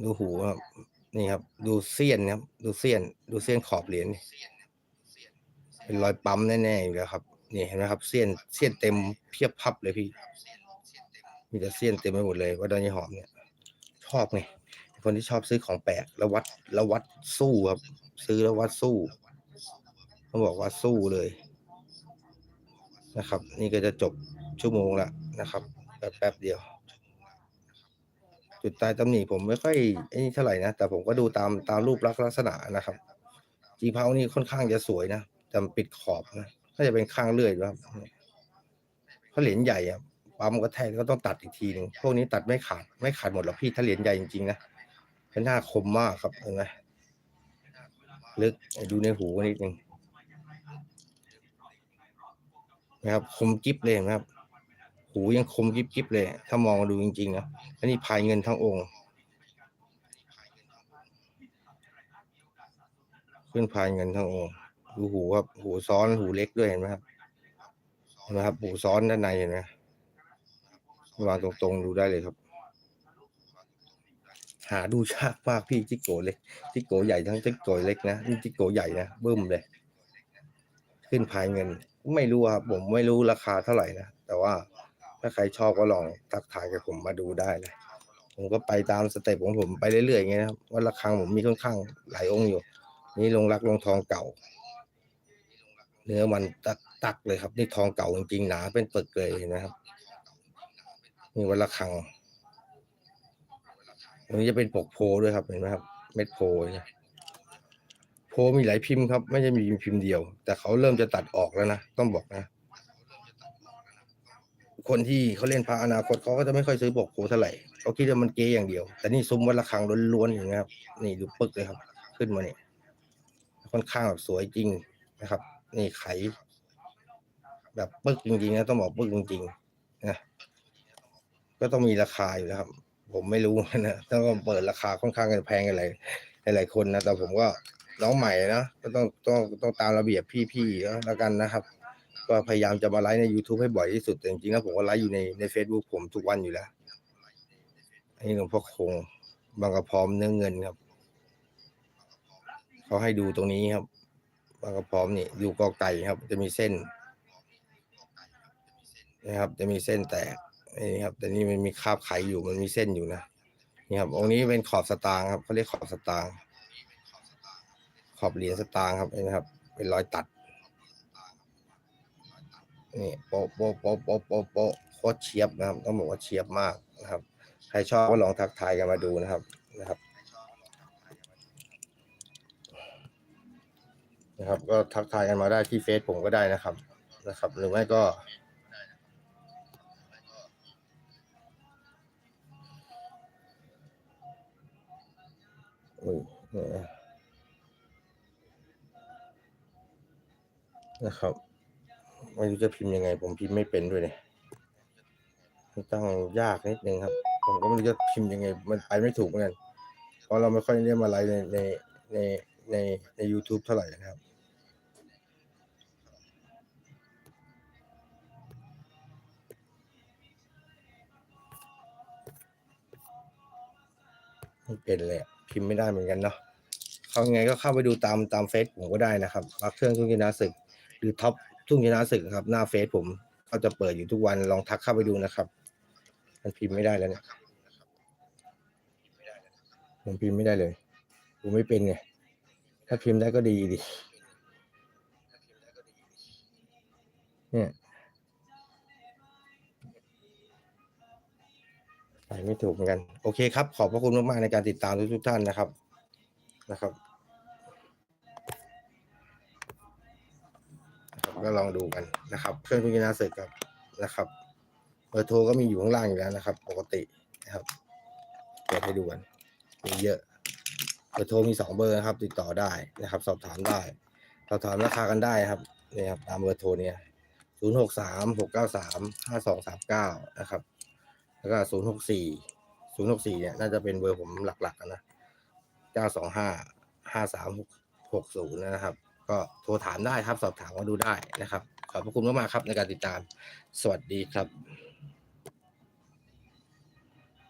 ดูหูครับ นี่ครับ ดูเสี้ยนครับ ดูเสี้ยน ดูเสี้ยนขอบเหรียญนี่เป็นรอยปั๊มแน่ๆอยู่แล้วครับนี่เห็นไหมครับเสี้ยนเสี้ยนเต็มเพียบพับเลยพี่ มีแต่เสี้ยนเต็มไปหมดเลยว่าดอนยี่หอมเนี่ย ชอบไงคนที่ชอบซื้อของแปลกแล้ววัดแล้ววัดสู้ครับ ซื้อแล้ววัดสู้ต้องบอกว่าสู้เลยนะครับ นี่ก็จะจบชั่วโมงละนะครับแป๊บแป๊บเดียว จุดตายตำหนิผมไม่ค่อยไอ้นี่เท่าไหร่นะแต่ผมก็ดูตามตามรูปลักษณ์ลักษณะนะครับจีเพานี่ค่อนข้างจะสวยนะแต่ปิดขอบนะก็จะเป็นข้างเลื่อยด้วยครับเพราะเหรียญใหญ่อะปั๊มก็แทกก็ต้องตัดอีกทีหนึ่งพวกนี้ตัดไม่ขาดไม่ขาดหมดหรอกพี่ถ้าเหรียญใหญ่จริงๆนะเป็นหน้าคมมากครับเห็นไหมลึกดูในหูนิดนึงนะครับคมกิฟเลยนะครับ หูยังคมกิบกิบเลย ถ้ามองดูจริงๆนะอันนี้พายเงินทั้งองค์ขึ้นพายเงินทั้งองค์ดูหูครับ หูซ้อนหูเล็กด้วยเห็นไหมครับเห็นไหมครับ หูซ้อนด้านในเห็นไหมวางตรงๆดูได้เลยครับ หาดูยากมากพี่จิโกเล็กจิโกใหญ่ทั้งจิโกเล็กนะนี่จิโกใหญ่นะบึ้มเลย ขึ้นพายเงิน ไม่รู้ครับผมไม่รู้ราคาเท่าไหร่นะแต่ว่า ถ้าใครชอบก็ลองทักทายกับผมมาดูได้เลย ผมก็ไปตามสเต็ปของผมไปเรื่อยๆอย่างเงี้ยนะครับว่าระฆังผมมีค่อนข้างหลายองค์อยู่ นี่ลงรักลงทองเก่า เนื้อมันตักตักเลยครับ นี่ทองเก่าจริงๆหนาเป็นปึกเลยนะครับนี่วันระฆังอันนี้จะเป็นปกโพด้วยครับเห็นไหมครับ เม็ดโพเนี่ยโพมีหลายพิมพ์ครับ ไม่ใช่มีพิมพ์เดียว แต่เขาเริ่มจะตัดออกแล้วนะ ต้องบอกนะ คนที่เขาเล่นพระอนาคตเขาก็จะไม่ค่อยซื้อปกโพเท่าไหร่เขาคิดว่ามันเก๊อย่างเดียว แต่นี่ซุ้มวัดระฆังล้วนๆอย่างเงี้ยครับ นี่ดูปึกเลยครับ ขึ้นมาเนี่ยค่อนข้างแบบสวยจริงนะครับ นี่ไข แบบปึกจริงๆนะต้องบอกปึกจริงๆนะก็ต้องมีราคาอยู่แล้วครับ ผมไม่รู้นะต้องเปิดราคาค่อนข้างจะแพงกันหลายหลายคนนะแต่ผมก็น้องใหม่นะก็ต้องต้องต้องตามระเบียบพี่ๆแล้วกันนะครับ ก็พยายามจะมาไลฟ์ใน YouTube ให้บ่อยที่สุดแต่จริงๆแล้วผมก็ไลฟ์อยู่ในใน Facebook ผมทุกวันอยู่แล้วอันนี้หลวงพ่อคงบางกระพร้อมเนื้อเงินครับเขาให้ดูตรงนี้ครับบางกระพร้อมนี่ดูกอไก่ครับ จะมีเส้นนะครับ จะมีเส้นแตกนี่ครับ แต่นี่มันมีคราบไขอยู่มันมีเส้นอยู่นะนี่ครับองค์นี้เป็นขอบสตางค์ครับเขาเรียกขอบสตางค์ขอบเหรียญสตางค์ครับนไหมครับ เป็นรอยตัด นี่โป๊ะโป๊ะโป๊ะโป๊ะโป๊ะโปะโคตรเชียบนะครับ ต้องบอกว่าเชียบมากนะครับ ใครชอบก็ลองทักทายกันมาดูนะครับนะครับ นะครับ ก็ทักทายกันมาได้ที่เฟซผมก็ได้นะครับนะครับ หรือไม่ก็อุ้ยนะครับ ไม่รู้จะพิมพ์ยังไง ผมพิมพ์ไม่เป็นด้วยเนี่ยมันตั้งยากนิดนึงครับ ผมก็ไม่รู้จะพิมพ์ยังไง มันไปไม่ถูกเหมือนกันเพราะเราไม่ค่อยได้มาไลฟ์ในในในในใน u t u b e เท่าไหร่นะครับไม่เป็นเลยพิมพ์ไม่ได้เหมือนกันเนาะเขาไงก็เข้าไปดูตามตามเฟซผมก็ได้นะครับพักเครื่องทุ่งชนะศึก หรือท็อป ทุ่งชนะศึกครับ หน้าเฟซผมเขาจะเปิดอยู่ทุกวันลองทักเข้าไปดูนะครับ มันพิมพ์ไม่ได้แล้วเนี่ยผมพิมพ์ไม่ได้เลยผมไม่เป็นไงถ้าพิมพ์ได้ก็ดีดิเนี่ยไปไม่ถูกเหมือนกัน โอเคครับ ขอบพระคุณมากๆในการติดตามทุกๆท่านนะครับนะครับ ก็ลองดูกันนะครับเครื่องพิจารณาเสร็จครับนะครับเบอร์โทรก็มีอยู่ข้างล่างอยู่แล้วนะครับ ปกตินะครับเปิดให้ดูกันมีเยอะเบอร์โทรมีสองเบอร์นะครับ ติดต่อได้นะครับ สอบถามได้สอบถามราคากันได้ครับนี่ครับตามเบอร์โทรเนี่ยศูนย์หกสามหกเก้าสามห้าสองสามเก้านะครับ แล้วก็ศูนย์หกสี่ศูนย์หกสี่เนี่ยน่าจะเป็นเบอร์ผมหลักๆนะเก้าสองห้าห้าสามหกศูนย์นะครับ ก็โทรถามได้ครับ สอบถามมาดูได้นะครับ ขอบพระคุณมากๆครับในการติดตาม สวัสดีครับ